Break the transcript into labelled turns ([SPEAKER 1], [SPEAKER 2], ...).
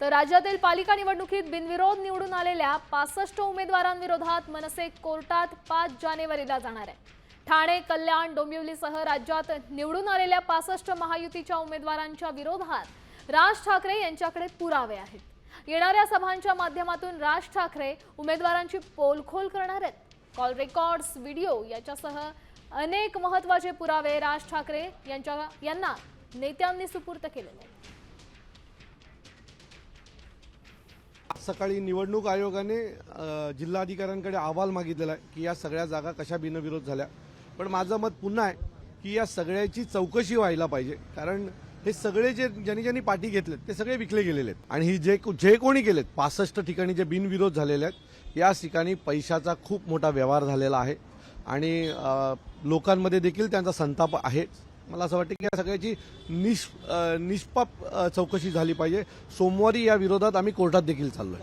[SPEAKER 1] तर राज्यातील पालिका निवडणुकीत बिनविरोध निवडून आलेल्या पासष्ट उमेदवारांविरोधात मनसे कोर्टात पाच जानेवारीला जाणार आहे. ठाणे कल्याण डोंबिवलीसह राज्यात निवडून आलेल्या पासष्ट महायुतीच्या उमेदवारांच्या विरोधात राज ठाकरे यांच्याकडे पुरावे आहेत. येणाऱ्या सभांच्या माध्यमातून राज ठाकरे उमेदवारांची पोलखोल करणार आहेत. कॉल रेकॉर्ड्स व्हिडिओ याच्यासह अनेक महत्त्वाचे पुरावे राज ठाकरे यांच्या यांना नेत्यांनी सुपूर्त केलेले आहेत.
[SPEAKER 2] सकाळी निवडणूक आयोगाने जिल्हाधिकाऱ्यांकडे अहवाल मागितलेला आहे की या सगळ्या जागा कशा बिनविरोध झाल्या. पण माझं मत पुन्हा आहे की या सगळ्याची चौकशी व्हायला पाहिजे. कारण हे सगळे जे ज्यांनी ज्यांनी पाठी घेतलेत ते सगळे विकले गेलेले आहेत. आणि ही जे जे कोणी गेलेत पासष्ट ठिकाणी जे बिनविरोध झालेले आहेत या ठिकाणी पैशाचा खूप मोठा व्यवहार झालेला आहे. आणि लोकांमध्ये देखील त्यांचा संताप आहे. मला असं वाटतं की या सगळ्याची निष निष्पाप चौकशी झाली पाहिजे. सोमवारी या विरोधात आम्ही कोर्टात देखील चाललोय.